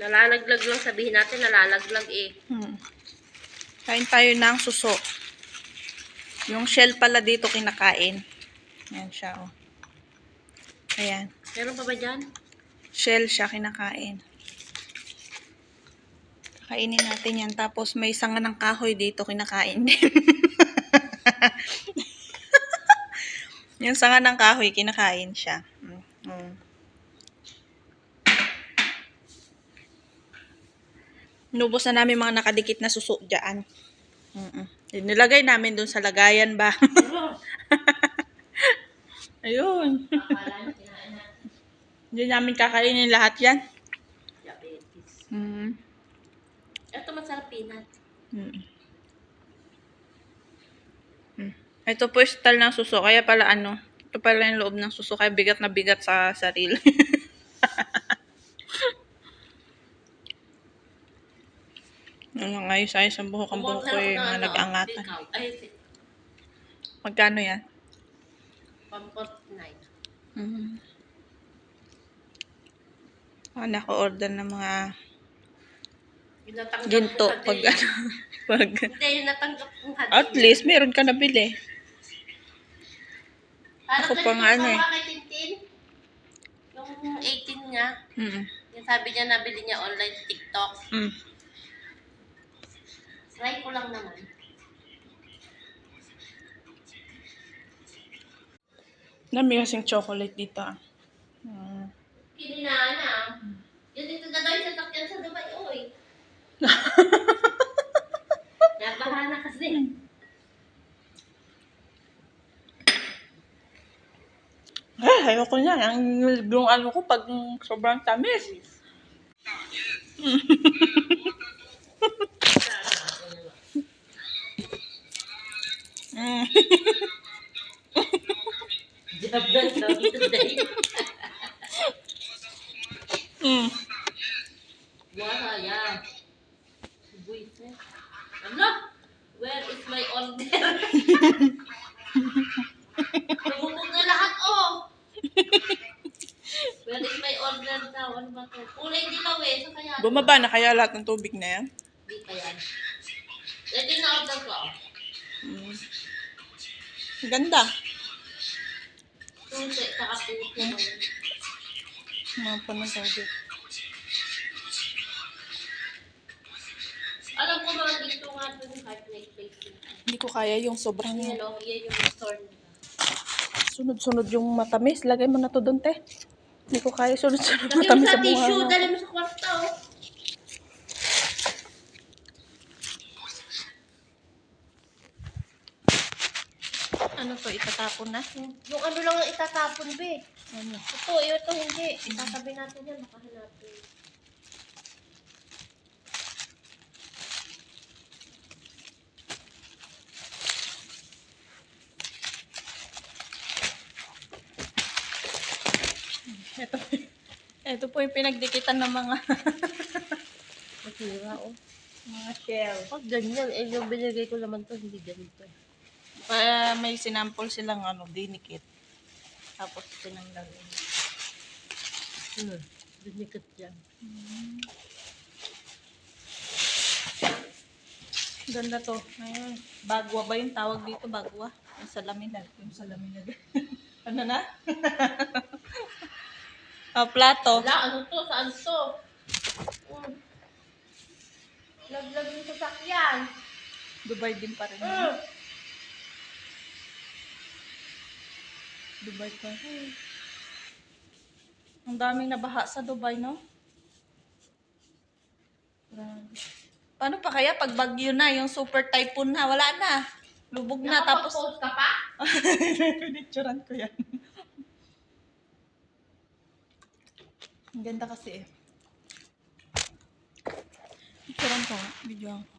Nalalaglag lang sabihin natin, nalalaglag eh. Hmm. Kain tayo ng suso. Yung shell pala dito kinakain. Ayan siya, oh. Ayan. Meron pa ba dyan? Shell siya kinakain. Kainin natin yan. Tapos may sanga ng kahoy dito kinakain din. yung sanga ng kahoy, kinakain siya. Mm. Mm. Nubos na namin mga nakadikit na suso dyan. Mm-mm. Nilagay namin dun sa lagayan ba? Ayun. Hindi namin kakainin lahat yan. Diabetes. Mm. Ito masarap peanut. Mm. Mm. Ito po yung style ng suso. Kaya pala ano, ito pala yung loob ng suso. Kaya bigat na bigat sa sarili. Nga yung size ang buhok ang buhok ko eh, mga nag-angatan. ano, Ay, Magkano yan? 149. Mm. Ah, naka-order ng mga ginto pag ano. Pag, Hindi, yung natanggap kong hati. at least meron ka nabili. Parang ako pa nga ano eh. Yung 18 niya, Mm. yung sabi niya nabili niya online TikTok. Mm. Try ko lang naman. Dami kasing chocolate dito ah. Mm. Kininaan na. Yun dito na daw yung sasakyan sa Dubai, oy. Nabaha na kasi. Ah, ayoko niyan. Ang yung ano ko pag sobrang tamis. Mm. Job lang sabi today. Mm. Wala, yeah. Buisit. Ano? Where is my order? Lumubog na lahat, oh! Where is my order daw? Ano ba to? Eh. So kaya... Bumaba na kaya lahat ng tubig na yan? Hindi pa yan. Ito yung na-order ko. Mm. Ganda. Susi, saka puso. Mga pa ng tubig. Alam ko mga dito nga yung heart rate rate. Hindi ko kaya yung sobrang Yan o, yan yung store nila. sunod-sunod yung matamis. Lagay mo na to doon, te. Hindi ko kaya sunod-sunod matamis sa sa buhay. tissue, dali mo sa. oh. Ano to, itatapon na? Yung ano lang ang itatapon, be. Ano? Ito, ito hindi. Itatabi natin yan, baka hanapin. Ito, ito po yung pinagdikitan ng mga Masira, oh. mga shell. Pag ganyan, eh, yung binigay ko naman to, hindi ganito. Pa, may sinampol silang ano, dinikit. Tapos pinanglagay. Hmm, binikit yan. Ganda to. Ayun. Bagwa ba yung tawag dito? Bagwa? Yung salamin na. Yung salamin na. ano na? oh, plato. Wala, ano to? Saan to? Hmm. Laglag yung sasakyan. Dubai din pa rin. Hmm. Dubai pa. Ang daming nabaha sa Dubai, no? Grabe. Paano pa kaya pag bagyo na, yung super typhoon na, wala na. Lubog na, tapos... Nakapag-post ka pa? Pinicturan ko yan. Ang ganda kasi eh. Picturean ko, video ko.